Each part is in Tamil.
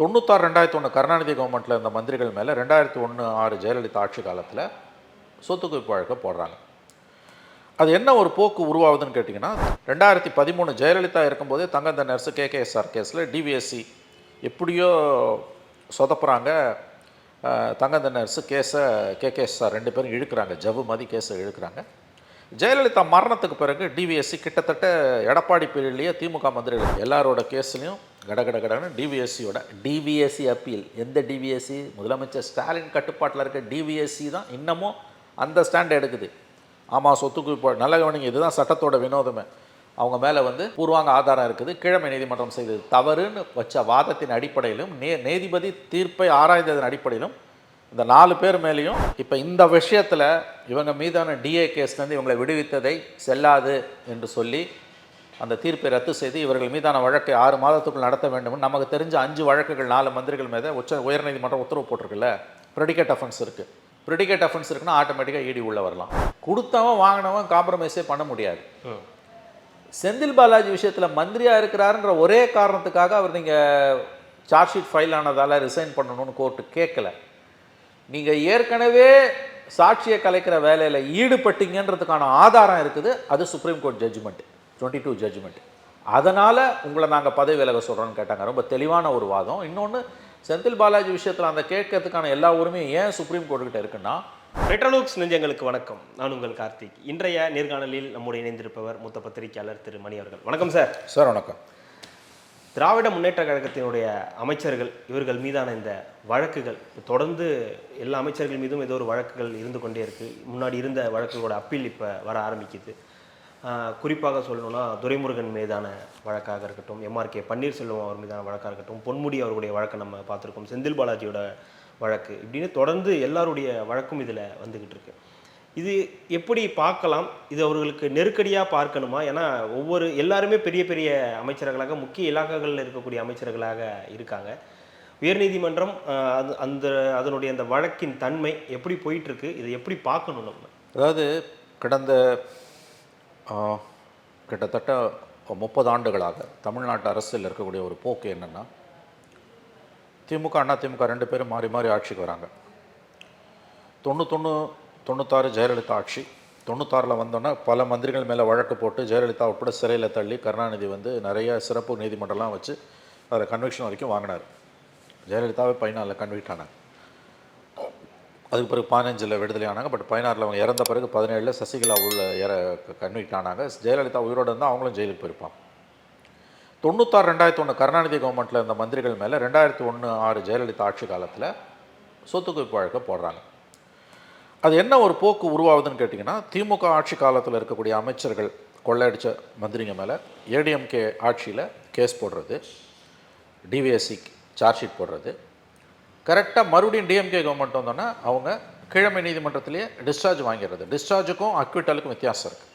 தொண்ணூத்தாறு ரெண்டாயிரத்தி ஒன்று கருணாநிதி கவர்மெண்ட்டில் இருந்த மந்திரிகள் மேலே ரெண்டாயிரத்தி ஒன்று ஆறு ஜெயலலிதா ஆட்சி காலத்தில் சொத்து குவிப்பு வழக்கை போடுறாங்க. அது என்ன ஒரு போக்கு உருவாகுதுன்னு கேட்டிங்கன்னா ரெண்டாயிரத்தி பதிமூணு ஜெயலலிதா இருக்கும்போதே தங்கந்த நர்ஸு கேகேஎஸ்ஆர் கேஸில் டிவிஎஸ்சி எப்படியோ சொதப்புறாங்க. தங்கந்த நர்ஸு கேஸை கேகேஎஸ்ஆர் ரெண்டு பேரும் இழுக்கிறாங்க. ஜவ்வு மதி கேஸை இழுக்கிறாங்க. ஜெயலலிதா மரணத்துக்கு பிறகு டிவிஎஸ்சி கிட்டத்தட்ட எடப்பாடி பீரியட்லேயே திமுக மந்திரிகள். எல்லாரோட கேஸ்லையும் கட கடன்னு டிவிஎஸ்சியோட D V S C appeal எந்த டிவிஎஸ்சி முதலமைச்சர் ஸ்டாலின் கட்டுப்பாட்டில் இருக்க டிவிஎஸ்சி தான் இன்னமும் அந்த ஸ்டாண்ட் எடுக்குது. ஆமாம் சொத்துக்கு இப்போ நல்ல கவனிங்க இதுதான் சட்டத்தோட வினோதமே. அவங்க மேலே வந்து பூர்வாங்க ஆதாரம் இருக்குது. கிழமை நீதிமன்றம் செய்தது தவறுன்னு வச்ச வாதத்தின் அடிப்படையிலும் நே நீதிபதி தீர்ப்பை ஆராய்ந்ததன் அடிப்படையிலும் இந்த நாலு பேர் மேலேயும் இப்போ இந்த விஷயத்தில் இவங்க மீதான டிஏ கேஸ்லேருந்து இவங்களை விடுவித்ததை செல்லாது என்று சொல்லி அந்த தீர்ப்பை ரத்து செய்து இவர்கள் மீதான வழக்கை ஆறு மாதத்துக்குள் நடத்த வேண்டும் நமக்கு தெரிஞ்ச அஞ்சு வழக்குகள் நாலு மந்திரிகள் மீது உச்ச உயர்நீதிமன்றம் உத்தரவு போட்டிருக்குல்ல? ப்ரெடிகேட் அஃபென்ஸ் இருக்குது ப்ரெடிகேட் அஃபென்ஸ் இருக்குன்னா ஆட்டோமேட்டிக்காக ஈடி உள்ள வரலாம். கொடுத்தவன் வாங்கினவன் காம்ப்ரமைஸே பண்ண முடியாது. செந்தில் பாலாஜி விஷயத்தில் மந்திரியாக இருக்கிறாருன்ற ஒரே காரணத்துக்காக அவர் நீங்கள் சார்ஜ் ஷீட் ஃபைல் ஆனதால் ரிசைன் பண்ணணும்னு கோர்ட்டு கேட்கல நீங்கள் ஏற்கனவே சாட்சியை கலைக்கிற வேலையில் ஈடுபட்டீங்கன்றதுக்கான ஆதாரம் இருக்குது. அது supreme court judgment twenty two judgment அதனால் உங்களை நாங்கள் பதவி விலக சொல்கிறோன்னு கேட்டாங்க. ரொம்ப தெளிவான ஒரு வாதம். இன்னொன்று செந்தில் பாலாஜி விஷயத்தில் அந்த கேட்கறதுக்கான எல்லா உரிமையும் ஏன் சுப்ரீம் கோர்ட்டுக்கிட்ட இருக்குன்னா ரெட்ரோலூக்ஸ் நெஞ்சங்களுக்கு வணக்கம். நான் உங்கள் கார்த்திக். இன்றைய நேர்காணலில் நம்முடைய இணைந்திருப்பவர் மூத்த பத்திரிகையாளர் திரு மணி அவர்கள். வணக்கம் சார். சார் வணக்கம். திராவிட முன்னேற்ற கழகத்தினுடைய அமைச்சர்கள் இவர்கள் மீதான இந்த வழக்குகள் தொடர்ந்து எல்லா அமைச்சர்கள் மீதும் ஏதோ ஒரு வழக்குகள் இருந்து கொண்டே இருக்குது முன்னாடி இருந்த வழக்குகளோட அப்பீல் இப்போ வர ஆரம்பிக்குது. குறிப்பாக சொல்லணும்னா துரைமுருகன் மீதான வழக்காக இருக்கட்டும் எம்ஆர்கே பன்னீர்செல்வம் அவர் மீதான வழக்காக இருக்கட்டும் பொன்முடி அவருடைய வழக்கை நம்ம பார்த்துருக்கோம் செந்தில் பாலாஜியோட வழக்கு இப்படின்னு தொடர்ந்து எல்லாருடைய வழக்கும் இதில் வந்துக்கிட்டு இருக்குது இது எப்படி பார்க்கலாம்? இது அவர்களுக்கு நெருக்கடியாக பார்க்கணுமா? ஏன்னா ஒவ்வொரு எல்லாருமே பெரிய பெரிய அமைச்சர்களாக முக்கிய இலாக்காகளில் இருக்கக்கூடிய அமைச்சர்களாக இருக்காங்க. உயர்நீதிமன்றம் அது அந்த அதனுடைய அந்த வழக்கின் தன்மை எப்படி போயிட்டுருக்கு? இதை எப்படி பார்க்கணும் நம்ம? அதாவது கடந்த கிட்டத்தட்ட முப்பது ஆண்டுகளாக தமிழ்நாட்டு அரசில் இருக்கக்கூடிய ஒரு போக்கு என்னென்னா திமுக அண்ணா திமுக ரெண்டு பேரும் மாறி மாறி ஆட்சிக்கு வராங்க. தொண்ணூத்தொன்று தொண்ணூத்தாறு ஜெயலலிதா ஆட்சி. தொண்ணூத்தாறில் வந்தோன்னா பல மந்திரிகள் மேலே வழக்கு போட்டு ஜெயலலிதா உட்பட சிறையில் தள்ளி கருணாநிதி வந்து நிறைய சிறப்பு நீதிமன்றம்லாம் வச்சு அதில் கன்விக்ஷன் வரைக்கும் வாங்கினார். ஜெயலலிதாவே பதினாலில் கன்விக்ட் ஆனாங்க. அதுக்கு பிறகு பதினஞ்சில் விடுதலை ஆனாங்க. பட் பதினாறில் அவங்க இறந்த பிறகு பதினேழில் சசிகலா உள்ள இற கன்விக்ட் ஆனாங்க. ஜெயலலிதா உயிரோடு இருந்தால் அவங்களும் ஜெயிலுக்கு போயிருப்பாங்க. தொண்ணூத்தாறு ரெண்டாயிரத்தி ஒன்று கருணாநிதி கவர்மெண்ட்டில் இருந்த மந்திரிகள் மேலே ரெண்டாயிரத்தி ஒன்று ஆறு ஜெயலலிதா ஆட்சி காலத்தில் சொத்து குவிப்பு போடுறாங்க. அது என்ன ஒரு போக்கு உருவாகுதுன்னு கேட்டிங்கன்னா திமுக ஆட்சி காலத்தில் இருக்கக்கூடிய அமைச்சர்கள் கொள்ளையடித்த மந்திரிங்க மேலே ஏடிஎம்கே ஆட்சியில் கேஸ் போடுறது டிவிஎஸ்சி சார்ஜ் ஷீட் போடுறது. கரெக்டாக மறுபடியும் டிஎம்கே கவர்மெண்ட் வந்தோன்னா அவங்க கிழமை நீதிமன்றத்திலேயே டிஸ்சார்ஜ் வாங்கிடுறது. டிஸ்சார்ஜுக்கும் அக்யூட்டலுக்கும் வித்தியாசம் இருக்குது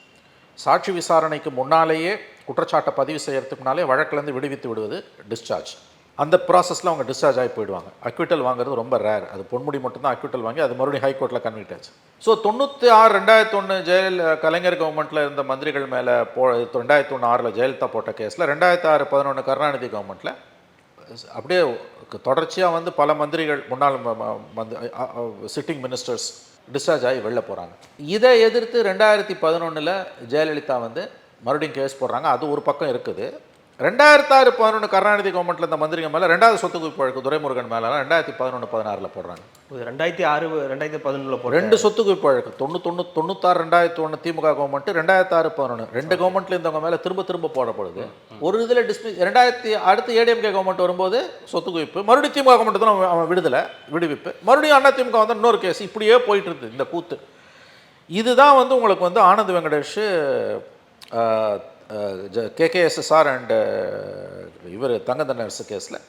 சாட்சி விசாரணைக்கு முன்னாலேயே குற்றச்சாட்டை பதிவு செய்கிறதுக்குனாலே முன்னாலே வழக்கிலேருந்து விடுவித்து விடுவது டிஸ்சார்ஜ் அந்த ப்ராசஸில் அவங்க டிஸ்சார்ஜ் ஆகி போயிடுவாங்க. அக்யூட்டல் வாங்குறது ரொம்ப ரேர் அது பொன்முடி மட்டும்தான் அக்யூட்டல் வாங்கி அது மறுபடியும் ஹைகோர்ட்டில் கன்விட் ஆச்சு ஸோ தொண்ணூற்றி ஆறு ரெண்டாயிரத்தி ஒன்று ஜெயல் கலைஞர் கவர்மெண்ட்டில் இருந்த மந்திரிகள் மேலே போ ரெண்டாயிரத்தி ஒன்று ஆறில் ஜெயலலிதா போட்ட கேஸில் ரெண்டாயிரத்தி ஆறு பதினொன்று கருணாநிதி கவர்மெண்ட்டில் அப்படியே தொடர்ச்சியாக வந்து பல மந்திரிகள் முன்னாள் சிட்டிங் மினிஸ்டர்ஸ் டிஸ்சார்ஜ் ஆகி வெளில போகிறாங்க இதை எதிர்த்து ரெண்டாயிரத்தி பதினொன்றில் ஜெயலலிதா வந்து மறுபடியும் கேஸ் போடுறாங்க. அது ஒரு பக்கம் இருக்குது. ரெண்டாயிரத்தி ஆறு பதினொன்று கருணாநிதி கவர்மெண்ட்டில் இந்த மந்திரிங்க மேலே ரெண்டாவது சொத்து குவிப்பு வழக்கு துரைமுருகன் மேலே ரெண்டாயிரத்தி பதினொன்று பதினாறில் போடுறாங்க. ரெண்டாயிரத்தி ஆறு ரெண்டாயிரத்தி பதினொன்றில் போகிற ரெண்டு சொத்து குவிப்பு வழக்கு தொண்ணூத்தொன்று தொண்ணூத்தாறு ரெண்டாயிரத்தி ஒன்று திமுக கவர்மெண்ட் ரெண்டாயிரத்தி ஆறு பதினொன்று ரெண்டு கவர்மெண்ட்ல இருந்தவங்க மேலே திரும்ப திரும்ப போடப்படுது. ஒரு இதில் டிஸ்மிஸ் ரெண்டாயிரத்தி அடுத்து ஏடிஎம்கே கவர்மெண்ட் வரும்போது சொத்து குவிப்பு. மறுபடியும் திமுக கவர்மெண்ட் தான் அவன் அவன் விடுதலை விடுவிப்பு. மறுபடியும் அண்ணா திமுக வந்து இன்னொரு கேஸ் இப்படியே போயிட்டு இருக்குது இந்த கூத்து. இதுதான் வந்து உங்களுக்கு வந்து ஆனந்த் வெங்கடேஷ் கேகேஎஸ்எஸ்ஆர் அண்டு இவர் தங்கந்த நர்ஸு கேஸில்.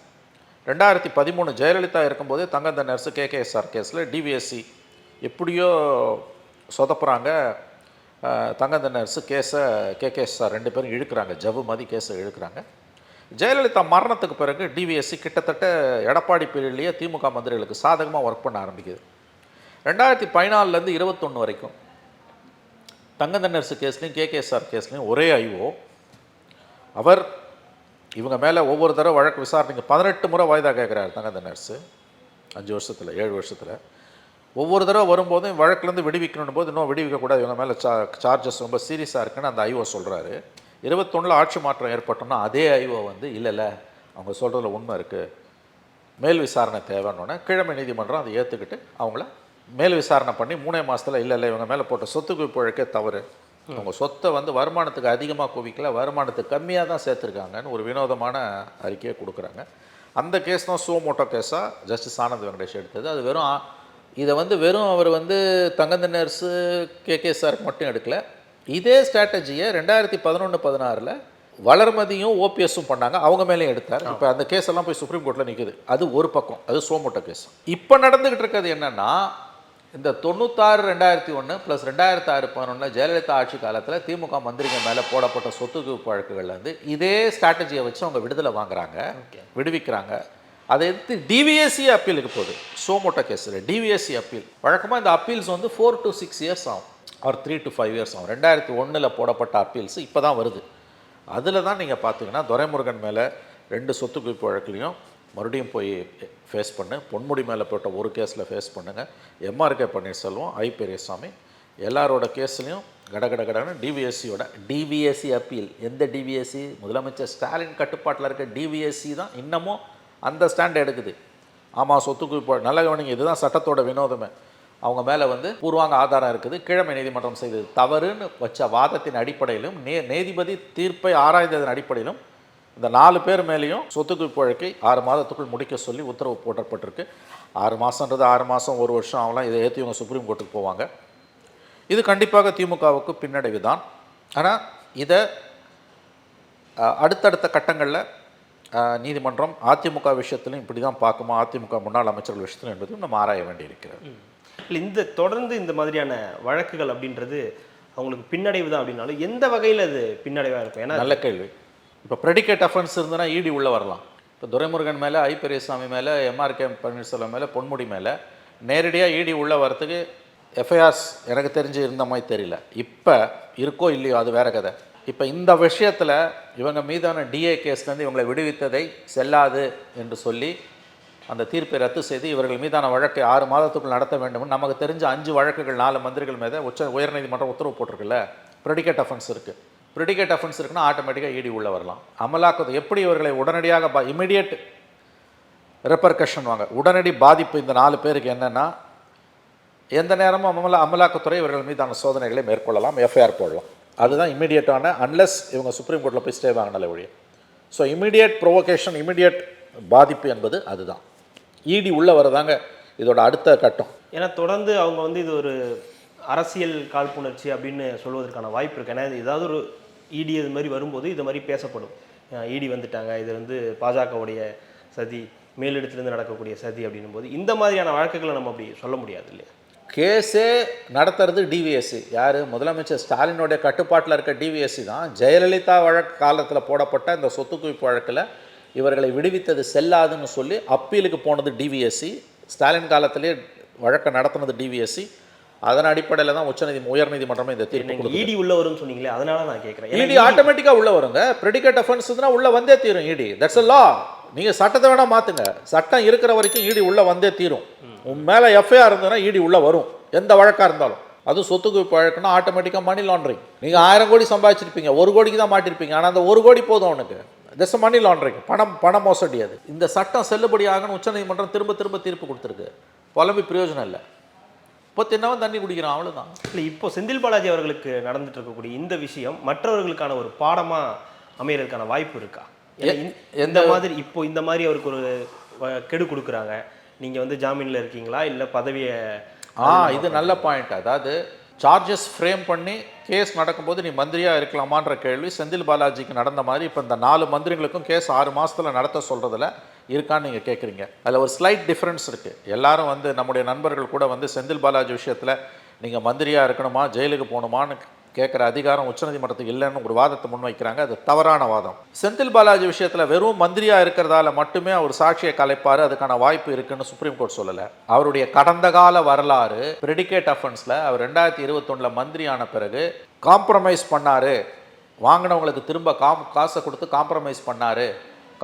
ரெண்டாயிரத்தி பதிமூணு ஜெயலலிதா இருக்கும்போதே தங்கந்த நர்ஸு கேகேஎஸ்ஆர் கேஸில் டிவிஎஸ்சி எப்படியோ சொதப்புறாங்க. தங்கந்த நர்ஸு கேஸை கேகேஎஸ்ஆர் ரெண்டு பேரும் இழுக்கிறாங்க. ஜவ்வு மதி கேஸை இழுக்கிறாங்க. ஜெயலலிதா மரணத்துக்கு பிறகு டிவிஎஸ்சி கிட்டத்தட்ட எடப்பாடி பீரியட்லேயே திமுக மந்திரிகளுக்கு சாதகமாக ஒர்க் பண்ண ஆரம்பிக்குது. ரெண்டாயிரத்தி பதினாலுலேருந்து இருபத்தொன்று வரைக்கும் தங்கந்த நர்ஸு கேஸ்லையும் கேகேஎஸ்ஆர் கேஸ்லையும் ஒரே ஐஓ அவர் இவங்க மேலே ஒவ்வொரு தடவை வழக்கு விசாரணைக்கு பதினெட்டு முறை வாய்தா கேட்குறாரு தாங்க அந்த அஞ்சு வருஷத்தில் ஏழு வருஷத்தில். ஒவ்வொரு தடவை வரும்போதும் வழக்குலேருந்து விடுவிக்கணும் போது இன்னும் விடுவிக்கக்கூடாது இவங்க மேலே சா சார்ஜஸ் ரொம்ப சீரியஸாக இருக்குன்னு அந்த ஐஓ சொல்கிறாரு இருபத்தொன்னில் ஆட்சி மாற்றம் ஏற்பட்டோம்னா அதே ஐஓ வந்து இல்லை இல்லை அவங்க சொல்கிறதுல உண்மை இருக்குது மேல் விசாரணை தேவைன்னொன்னே கிழமை நீதிமன்றம் அதை ஏற்றுக்கிட்டு அவங்கள மேல் விசாரணை பண்ணி மூணே மாதத்தில் இல்லை இல்லை இவங்க மேலே போட்ட சொத்து குவிப்பு வழக்கே தவறு. அவங்க சொத்தை வந்து வருமானத்துக்கு அதிகமாக குவிக்கல வருமானத்துக்கு கம்மியாக தான் சேர்த்துருக்காங்கன்னு ஒரு வினோதமான அறிக்கையை கொடுக்குறாங்க. அந்த கேஸ் தான் சோமோட்டோ கேஸாக ஜஸ்டிஸ் ஆனந்த் வெங்கடேஷ் எடுத்தது. அது வெறும் இதை வந்து வெறும் அவர் வந்து தங்கந்த நர்ஸு கே கே சாருக்கு மட்டும் எடுக்கலை. இதே ஸ்ட்ராட்டஜியை ரெண்டாயிரத்தி பதினொன்று பதினாறில் வளர்மதியும் ஓபிஎஸும் பண்ணாங்க. அவங்க மேலேயும் எடுத்தார். இப்போ அந்த கேஸ் எல்லாம் போய் சுப்ரீம் கோர்ட்டில் நிற்குது அது ஒரு பக்கம். அது சோமோட்டோ கேஸ் இப்போ நடந்துக்கிட்டு இருக்கிறது என்னென்னா இந்த தொண்ணூத்தாறு ரெண்டாயிரத்தி ஒன்று ப்ளஸ் ரெண்டாயிரத்தி ஆறு பதினொன்று ஜெயலலிதா ஆட்சி காலத்தில் திமுக மந்திரிகள் மேலே போடப்பட்ட சொத்து குவிப்பு வழக்குகள்ல வந்து இதே ஸ்ட்ராட்டஜியை வச்சு அவங்க விடுதலை வாங்குறாங்க விடுவிக்கிறாங்க. அதை எடுத்து டிவிஎஸ்சி அப்பீலுக்கு போகுது. சோமோட்டோ கேஸில் டிவிஎஸ்சி அப்பீல் வழக்கமாக இந்த அப்பீல்ஸ் வந்து ஃபோர் to சிக்ஸ் இயர்ஸ் ஆகும். Or three to five years ஆகும். ரெண்டாயிரத்தி ஒன்றில் போடப்பட்ட அப்பீல்ஸ் இப்போ தான் வருது. அதில் தான் நீங்கள் பார்த்தீங்கன்னா துரைமுருகன் மேலே ரெண்டு சொத்து குவிப்பு வழக்குலையும் மறுபடியும் போய் ஃபேஸ் பண்ணு. பொன்முடி மேலே போட்ட ஒரு கேஸில் ஃபேஸ் பண்ணுங்கள் எம்ஆர்கே பன்னீர்செல்வம் ஐ பெரியசாமி எல்லாரோட கேஸ்லையும் கட கட கடன்னு டிவிஎஸ்சியோட D V S C appeal எந்த டிவிஎஸ்சி முதலமைச்சர் ஸ்டாலின் கட்டுப்பாட்டில் இருக்க டிவிஎஸ்சி தான் இன்னமும் அந்த ஸ்டாண்ட் எடுக்குது. ஆமாம் சொத்து குவிப்பு நல்ல கவனிங்க இதுதான் சட்டத்தோட வினோதமே. அவங்க மேலே வந்து பூர்வாங்க ஆதாரம் இருக்குது. கிழமை நீதிமன்றம் செய்தது தவறுன்னு வச்ச வாதத்தின் அடிப்படையிலும் நே நீதிபதி தீர்ப்பை ஆராய்ந்ததன் அடிப்படையிலும் இந்த நாலு பேர் மேலேயும் சொத்து குவிப்பு வழக்கை ஆறு மாதத்துக்குள் முடிக்க சொல்லி உத்தரவு போடப்பட்டிருக்கு ஆறு மாதன்றது ஆறு மாதம் ஒரு வருஷம் ஆகலாம். இதை ஏற்றி இவங்க சுப்ரீம் கோர்ட்டுக்கு போவாங்க. இது கண்டிப்பாக திமுகவுக்கு பின்னடைவு தான் ஆனால் இதை அடுத்தடுத்த கட்டங்களில் நீதிமன்றம் அதிமுக விஷயத்திலும் இப்படி தான் பார்க்குமா? அதிமுக முன்னாள் அமைச்சர்கள் விஷயத்திலும் என்பதையும் நம்ம ஆராய வேண்டியிருக்கிறது. இல்லை இந்த தொடர்ந்து இந்த மாதிரியான வழக்குகள் அப்படின்றது அவங்களுக்கு பின்னடைவு தான் அப்படின்னாலும் எந்த வகையில் அது பின்னடைவாக இருக்கும்? ஏன்னா நல்ல கேள்வி. இப்போ ப்ரெடிகேட் அஃபென்ஸ் இருந்ததுன்னா இடி உள்ளே வரலாம். இப்போ துரைமுருகன் மேலே ஐ பெரியசாமி மேலே எம்ஆர்கே பன்னீர்செல்வம் மேலே பொன்முடி மேலே நேரடியாக இடி உள்ளே வரத்துக்கு எஃப்ஐஆர்ஸ் எனக்கு தெரிஞ்சு இருந்த மாதிரி தெரியல. இப்போ இருக்கோ இல்லையோ அது வேற கதை. இப்போ இந்த விஷயத்தில் இவங்க மீதான டிஏ கேஸ்லேருந்து இவங்களை விடுவித்ததை செல்லாது என்று சொல்லி அந்த தீர்ப்பை ரத்து செய்து இவர்கள் மீதான வழக்கை ஆறு மாதத்துக்குள் நடத்த வேண்டும் நமக்கு தெரிஞ்ச அஞ்சு வழக்குகள் நாலு மந்திரிகள் மீது உச்ச உயர்நீதிமன்றம் உத்தரவு போட்டிருக்குல்ல. ப்ரெடிகேட் அஃபென்ஸ் இருக்குது ப்ரிடிகேட் அஃபென்ஸ் இருக்குன்னா ஆட்டோமேட்டிக்காக இடி உள்ளே வரலாம். அமலாக்கத்தை எப்படி இவர்களை உடனடியாக பா இமிடியேட் ரெப்பர்கஷன் வாங்க உடனடி பாதிப்பு இந்த நாலு பேருக்கு என்னென்னா எந்த நேரமும் அமல அமலாக்கத்துறை இவர்கள் மீதான சோதனைகளை மேற்கொள்ளலாம் எஃப்ஐஆர் போடலாம். அதுதான் இமீடியட்டான அன்லெஸ் இவங்க சுப்ரீம் கோர்ட்டில் போய் ஸ்டே வாங்கினால ஒழிய. ஸோ இமீடியட் ப்ரொவோகேஷன் இமீடியட் பாதிப்பு என்பது அதுதான். இடி உள்ளே வரதாங்க இதோட அடுத்த கட்டம். ஏன்னா தொடர்ந்து அவங்க வந்து இது ஒரு அரசியல் காழ்ப்புணர்ச்சி அப்படின்னு சொல்வதற்கான வாய்ப்பு இருக்கு. ஏன்னா இது ஏதாவது ஒரு இடி இது மாதிரி வரும்போது இது மாதிரி பேசப்படும். இடி வந்துட்டாங்க. இது வந்து பாஜகவுடைய சதி மேலிடத்துலேருந்து நடக்கக்கூடிய சதி அப்படின்னும் போது இந்த மாதிரியான வழக்குகளை நம்ம அப்படி சொல்ல முடியாது இல்லையா? கேஸே நடத்துறது டிவிஎஸ்சி யார்? முதலமைச்சர் ஸ்டாலினுடைய கட்டுப்பாட்டில் இருக்க டிவிஎஸ்சி தான் ஜெயலலிதா வழக்கு காலத்தில் போடப்பட்ட இந்த சொத்து குவிப்பு வழக்கில் இவர்களை விடுவித்தது செல்லாதுன்னு சொல்லி அப்பீலுக்கு போனது டிவிஎஸ்சி ஸ்டாலின் காலத்திலே வழக்கை நடத்தினது டிவிஎஸ்சி அதன் அடிப்படையில் தான் உச்சநீதி உயர்நீதிமன்றமே இந்த தீர்ப்பு. இடி உள்ள வரும்னு சொன்னீங்களே அதனால நான் கேட்குறேன். இடி ஆட்டோமேட்டிக்காக உள்ள வருங்க. ப்ரெடிகேட் அஃபென்ஸ்னா உள்ள வந்தே தீரும் இடி தட்ஸ் அ லா நீங்க சட்டத்தை வேணா மாத்துங்க. சட்டம் இருக்கிற வரைக்கும் இடி உள்ள வந்தே தீரும். உன் மேல எஃப்ஐஆர் இருந்ததுன்னா இடி உள்ள வரும். எந்த வழக்கா இருந்தாலும். அது சொத்து குவிப்பு வழக்குன்னா ஆட்டோமேட்டிக்காக மணி லாண்டரிங் நீங்க ஆயிரம் கோடி சம்பாதிச்சிருப்பீங்க. ஒரு கோடிக்கு தான் மாட்டிருப்பீங்க. ஆனா அந்த ஒரு கோடி போதும் அவனுக்கு தட்ஸ் மணி லாண்டரிங் பணம் பண மோசடி அது. இந்த சட்டம் செல்லுபடி ஆகணும் உச்சநீதிமன்றம் திரும்ப திரும்ப தீர்ப்பு கொடுத்துருக்கு. புலம்பி பிரயோஜனம் இல்லை. இப்போ தின்னவன் தண்ணி குடிக்கிறான் அவ்வளவுதான். இல்லை இப்போ செந்தில் பாலாஜி அவர்களுக்கு நடந்துட்டு இருக்கக்கூடிய இந்த விஷயம் மற்றவர்களுக்கான ஒரு பாடமா அமையறதுக்கான வாய்ப்பு இருக்கா? இந்த மாதிரி இப்போ இந்த மாதிரி அவருக்கு ஒரு கெடு கொடுக்குறாங்க. நீங்க வந்து ஜாமீன்ல இருக்கீங்களா? இல்ல பதவியை ஆ இது நல்ல பாயிண்ட் அதாவது சார்ஜஸ் ஃப்ரேம் பண்ணி கேஸ் நடக்கும்போது நீ மந்திரியா இருக்கலாமான்ற கேள்வி செந்தில் பாலாஜிக்கு நடந்த மாதிரி இப்போ இந்த நாலு மந்திரிகளுக்கும் கேஸ் ஆறு மாசத்துல நடத்த சொல்றதுல இருக்கான்னு நீங்கள் கேட்குறீங்க அதில் ஒரு ஸ்லைட் டிஃப்ரென்ஸ் இருக்குது எல்லாரும் வந்து நம்முடைய நண்பர்கள் கூட வந்து செந்தில் பாலாஜி விஷயத்தில் நீங்கள் மந்திரியாக இருக்கணுமா ஜெயிலுக்கு போகணுமான்னு கேட்குற அதிகாரம் உச்சநீதிமன்றத்துக்கு இல்லைன்னு ஒரு வாதத்தை முன்வைக்கிறாங்க. அது தவறான வாதம். செந்தில் பாலாஜி விஷயத்தில் வெறும் மந்திரியாக இருக்கிறதால மட்டுமே அவர் சாட்சியை கலைப்பார். அதுக்கான வாய்ப்பு இருக்குன்னு சுப்ரீம் கோர்ட் சொல்லலை. அவருடைய கடந்த கால வரலாறு பிரெடிகேட் அஃபென்ஸில் அவர் ரெண்டாயிரத்தி இருபத்தொன்னில் மந்திரியான பிறகு காம்ப்ரமைஸ் பண்ணார். வாங்கினவங்களுக்கு திரும்ப காம் காசை கொடுத்து காம்ப்ரமைஸ் பண்ணார்.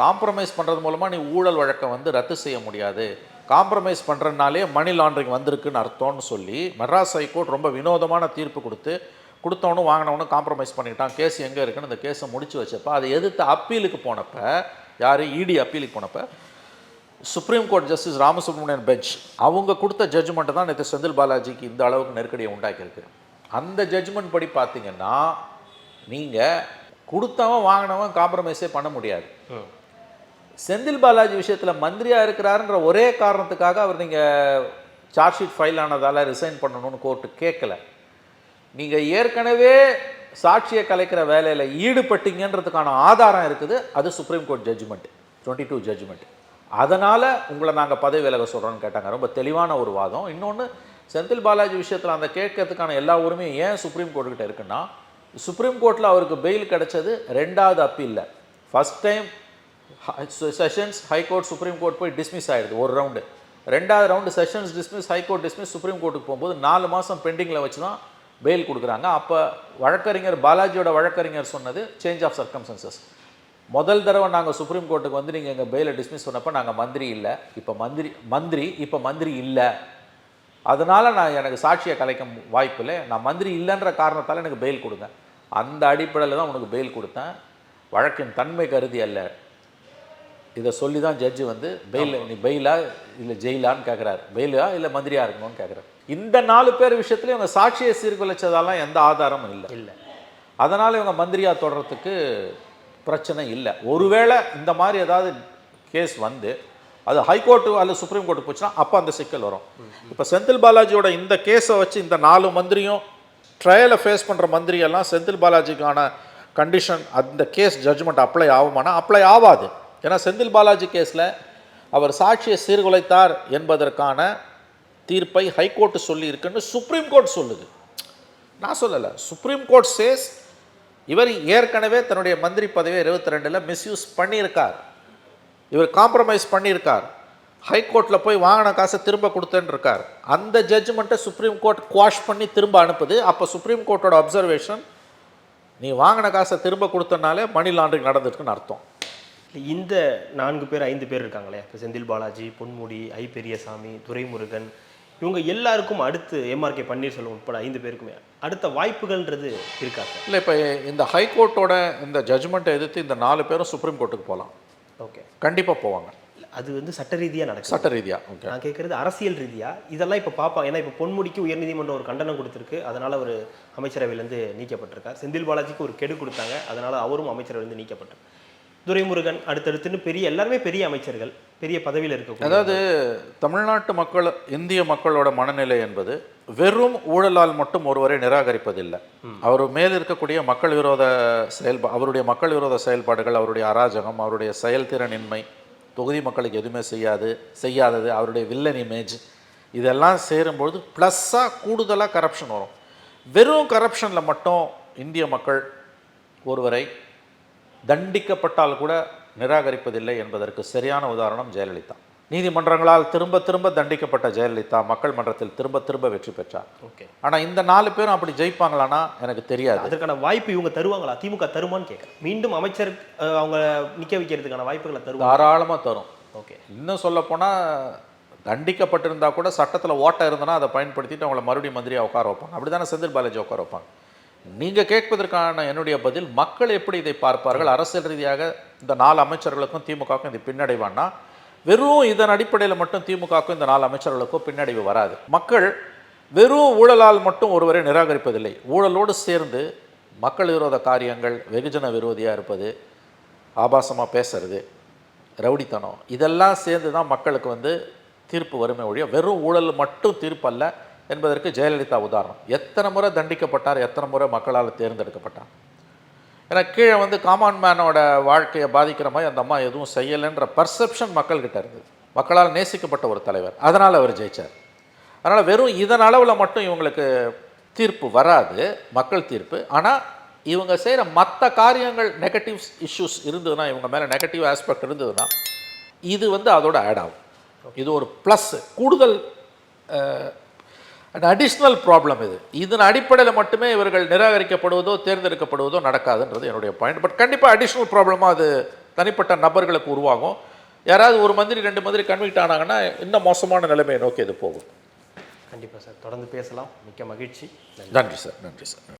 காம்ப்ரமைஸ் பண்ணுறது மூலமாக நீ ஊழல் வழக்கை வந்து ரத்து செய்ய முடியாது. காம்ப்ரமைஸ் பண்ணுறதுனாலே மணி லாண்ட்ரிங் வந்திருக்குன்னு அர்த்தம்னு சொல்லி மெட்ராஸ் ஹைகோர்ட் ரொம்ப வினோதமான தீர்ப்பு கொடுத்து கொடுத்தவனும் வாங்கினவனும் காம்ப்ரமைஸ் பண்ணிட்டான். கேஸ் எங்கே இருக்குன்னு அந்த கேஸை முடிச்சு வச்சப்போ அதை எதிர்த்து அப்பீலுக்கு போனப்ப யார்? இடி அப்பீலுக்கு போனப்போ supreme court justice Ramasubramanian bench அவங்க கொடுத்த ஜட்ஜ்மெண்ட்டு தான் நேற்று செந்தில் பாலாஜிக்கு இந்த அளவுக்கு நெருக்கடியை உண்டாக்கியிருக்கு. அந்த ஜட்ஜ்மெண்ட் படி பார்த்தீங்கன்னா நீங்கள் கொடுத்தவன் வாங்கினவன் காம்ப்ரமைஸே பண்ண முடியாது. செந்தில் பாலாஜி விஷயத்தில் மந்திரியாக இருக்கிறாருன்ற ஒரே காரணத்துக்காக அவர் நீங்கள் சார்ஜ் ஷீட் ஃபைல் ஆனதால் ரிசைன் பண்ணணும்னு கோர்ட்டு கேட்கல நீங்கள் ஏற்கனவே சாட்சியை கலைக்கிற வேலையில் ஈடுபட்டீங்கன்றதுக்கான ஆதாரம் இருக்குது. அது supreme court judgment twenty two judgment அதனால் உங்களை நாங்கள் பதவி விலக சொல்கிறோன்னு கேட்டாங்க. ரொம்ப தெளிவான ஒரு வாதம். இன்னொன்று செந்தில் பாலாஜி விஷயத்தில் அந்த கேட்கறதுக்கான எல்லா உரிமையும் ஏன் சுப்ரீம் கோர்ட்டுக்கிட்ட இருக்குன்னா சுப்ரீம் கோர்ட்டில் அவருக்கு பெயில் கிடைச்சது ரெண்டாவது அப்பீலில் first time sessions high court supreme court போய் டிஸ்மிஸ் ஆகிடுது ஒரு ரவுண்டு ரெண்டாவது round sessions dismiss high court dismiss supreme கோர்ட்டுக்கு போகும்போது நாலு மாதம் பெண்டிங்கில் வச்சு தான் பெயில் கொடுக்குறாங்க. அப்போ வழக்கறிஞர் பாலாஜியோட வழக்கறிஞர் சொன்னது சேஞ்ச் ஆஃப் சர்க்கம்சன்சஸ் முதல் தடவை நாங்கள் சுப்ரீம் கோர்ட்டுக்கு வந்து நீங்கள் எங்கள் பெயிலை டிஸ்மிஸ் சொன்னப்போ நாங்கள் மந்திரி இல்லை. இப்போ மந்திரி மந்திரி இப்போ மந்திரி இல்லை. அதனால் நான் எனக்கு சாட்சியை கலைக்க வாய்ப்பு இல்லை. நான் மந்திரி இல்லைன்ற காரணத்தால் எனக்கு பெயில் கொடுங்க. அந்த அடிப்படையில் தான் உனக்கு பெயில் கொடுத்தேன். வழக்கின் தன்மை கருதி அல்ல. இதை சொல்லி தான் ஜட்ஜு வந்து பெயில் நீ பெயிலா இல்லை ஜெயிலான்னு கேட்குறாரு பெயிலா இல்லை மந்திரியா இருக்கணும்னு கேட்குறாரு இந்த நாலு பேர் விஷயத்துல இவங்க சாட்சியை சீர்குலைச்சதாலாம் எந்த ஆதாரமும் இல்லை. இல்லை. அதனால் இவங்க மந்திரியா தொடர்றதுக்கு பிரச்சனை இல்லை. ஒருவேளை இந்த மாதிரி ஏதாவது கேஸ் வந்து அது ஹைகோர்ட்டு அல்லது சுப்ரீம் கோர்ட்டு போச்சுன்னா அப்போ அந்த சிக்கல் வரும். இப்போ செந்தில் பாலாஜியோட இந்த கேஸை வச்சு இந்த நாலு மந்திரியும் ட்ரையலை ஃபேஸ் பண்ணுற மந்திரியெல்லாம் செந்தில் பாலாஜிக்கான கண்டிஷன் அந்த கேஸ் ஜட்ஜ்மெண்ட் அப்ளை ஆகுமானா அப்ளை ஆகாது ஏன்னா செந்தில் பாலாஜி கேஸில் அவர் சாட்சியை சீர்குலைத்தார் என்பதற்கான தீர்ப்பை ஹைகோர்ட்டு சொல்லியிருக்குன்னு சுப்ரீம் கோர்ட் சொல்லுது. நான் சொல்லலை. சுப்ரீம் கோர்ட் சேஸ் இவர் ஏற்கனவே தன்னுடைய மந்திரி பதவியை இருபத்தி ரெண்டில் மிஸ்யூஸ் பண்ணியிருக்கார். இவர் காம்ப்ரமைஸ் பண்ணியிருக்கார். ஹைகோர்ட்டில் போய் வாங்கின காசை திரும்ப கொடுத்தேன்னு இருக்கார் அந்த ஜட்ஜ்மெண்ட்டை சுப்ரீம் கோர்ட் குவாஷ் பண்ணி திரும்ப அனுப்புது. அப்போ சுப்ரீம் கோர்ட்டோட அப்சர்வேஷன் நீ வாங்கின காசை திரும்ப கொடுத்தனாலே மணி லாண்டரிங் நடந்திருக்குன்னு அர்த்தம். இந்த நான்கு பேர் ஐந்து பேர் இருக்காங்களே? இப்போ செந்தில் பாலாஜி பொன்முடி ஐ பெரியசாமி துரைமுருகன் இவங்க எல்லாருக்கும் அடுத்து எம்ஆர்கே பன்னீர்செல்வம் உட்பட ஐந்து பேருக்குமே அடுத்த வாய்ப்புகள்ன்றது இருக்கா சார்? இல்லை இப்போ இந்த ஹைகோர்ட்டோட இந்த ஜட்ஜ்மெண்ட்டை எதிர்த்து இந்த நாலு பேரும் சுப்ரீம் கோர்ட்டுக்கு போகலாம். ஓகே. கண்டிப்பாக போவாங்க. அது வந்து சட்ட ரீதியாக நடக்குது. சட்ட ரீதியாக ஓகே. நான் கேட்குறது அரசியல் ரீதியா. இதெல்லாம் இப்போ பார்ப்பாங்க ஏன்னா இப்போ பொன்முடிக்கு உயர்நீதிமன்றம் ஒரு கண்டனம் கொடுத்துருக்கு. அதனால அவர் அமைச்சரவையிலேருந்து நீக்கப்பட்டிருக்கார். செந்தில் பாலாஜிக்கு ஒரு கெடு கொடுத்தாங்க. அதனால அவரும் அமைச்சரவையிலேருந்து நீக்கப்பட்டார் துரைமுருகன் அடுத்தடுத்துன்னு பெரிய எல்லாருமே பெரிய அமைச்சர்கள் பெரிய பதவியில் இருக்கக்கூடிய அதாவது தமிழ்நாட்டு மக்கள் இந்திய மக்களோட மனநிலை என்பது வெறும் ஊழலால் மட்டும் ஒருவரை நிராகரிப்பதில்லை. அவர் மேல் இருக்கக்கூடிய மக்கள் விரோத செயல்பா அவருடைய மக்கள் விரோத செயல்பாடுகள் அவருடைய அராஜகம் அவருடைய செயல்திறனின்மை தொகுதி மக்களுக்கு எதுவுமே செய்யாது செய்யாதது அவருடைய வில்லன் இமேஜ் இதெல்லாம் சேரும்பொழுது ப்ளஸ்ஸாக கூடுதலாக கரப்ஷன் வரும். வெறும் கரப்ஷனில் மட்டும் இந்திய மக்கள் ஒருவரை தண்டிக்கப்பட்டால் கூட நிராகரிப்பதில்லை என்பதற்கு சரியான உதாரணம் ஜெயலலிதா. நீதிமன்றங்களால் திரும்ப திரும்ப தண்டிக்கப்பட்ட ஜெயலலிதா மக்கள் மன்றத்தில் திரும்ப திரும்ப வெற்றி பெற்றார். ஓகே. ஆனால் இந்த நாலு பேரும் அப்படி ஜெயிப்பாங்களான்னா எனக்கு தெரியாது. அதற்கான வாய்ப்பு இவங்க தருவாங்களா? திமுக தருமான்னு கேட்குறேன் மீண்டும் அமைச்சர் அவங்க நிக்க வைக்கிறதுக்கான வாய்ப்புகளை தருவாங்க. தாராளமாக தரும். ஓகே. இன்னும் சொல்லப்போனால் தண்டிக்கப்பட்டிருந்தா கூட சட்டத்தில் ஓட்டை இருந்தனா அதை பயன்படுத்திட்டு அவங்கள மறுபடியும் மந்திரியாக உட்கார வைப்பாங்க. அப்படி தானே செந்தில் பாலாஜி உட்கார வைப்பாங்க? நீங்கள் கேட்பதற்கான என்னுடைய பதில் மக்கள் எப்படி இதை பார்ப்பார்கள்? அரசியல் ரீதியாக இந்த நாலு அமைச்சர்களுக்கும் திமுகவுக்கும் இது பின்னடைவான்னா வெறும் இதன் அடிப்படையில் மட்டும் திமுகவுக்கும் இந்த நாலு அமைச்சர்களுக்கும் பின்னடைவு வராது. மக்கள் வெறும் ஊழலால் மட்டும் ஒருவரை நிராகரிப்பதில்லை. ஊழலோடு சேர்ந்து மக்கள் விரோத காரியங்கள் வெகுஜன விரோதியாக இருப்பது ஆபாசமாக பேசுறது ரவுடித்தனம் இதெல்லாம் சேர்ந்து தான் மக்களுக்கு வந்து தீர்ப்பு வறுமை ஒழிய வெறும் ஊழல் மட்டும் தீர்ப்பல்ல என்பதற்கு ஜெயலலிதா உதாரணம். எத்தனை முறை தண்டிக்கப்பட்டார் எத்தனை முறை மக்களால் தேர்ந்தெடுக்கப்பட்டார்? ஏன்னா கீழே வந்து காமன் மேனோட வாழ்க்கையை பாதிக்கிற மாதிரி அந்த அம்மா எதுவும் செய்யலைன்ற பர்செப்ஷன் மக்கள்கிட்ட இருந்தது. மக்களால் நேசிக்கப்பட்ட ஒரு தலைவர். அதனால் அவர் ஜெயிச்சார். அதனால் வெறும் இதன் அளவில் மட்டும் இவங்களுக்கு தீர்ப்பு வராது மக்கள் தீர்ப்பு. ஆனால் இவங்க செய்கிற மற்ற காரியங்கள் நெகட்டிவ் இஷ்யூஸ் இருந்ததுன்னா இவங்க மேலே நெகட்டிவ் ஆஸ்பெக்ட் இருந்ததுன்னா இது வந்து அதோட ஆட் ஆகும். இது ஒரு ப்ளஸ் கூடுதல் அண்ட் அடிஷ்னல் ப்ராப்ளம் இது. இதன் அடிப்படையில் மட்டுமே இவர்கள் நிராகரிக்கப்படுவதோ தேர்ந்தெடுக்கப்படுவதோ நடக்காதுன்றது என்னுடைய பாயிண்ட் பட் கண்டிப்பாக அடிஷ்னல் ப்ராப்ளமாக அது தனிப்பட்ட நபர்களுக்கு உருவாகும். யாராவது ஒரு மந்திரி ரெண்டு மந்திரி கன்விக்ட் ஆனாங்கன்னா இன்னும் மோசமான நிலைமையை நோக்கி இது போகும். கண்டிப்பாக சார். தொடர்ந்து பேசலாம். மிக்க மகிழ்ச்சி. நன்றி. நன்றி சார். நன்றி சார்.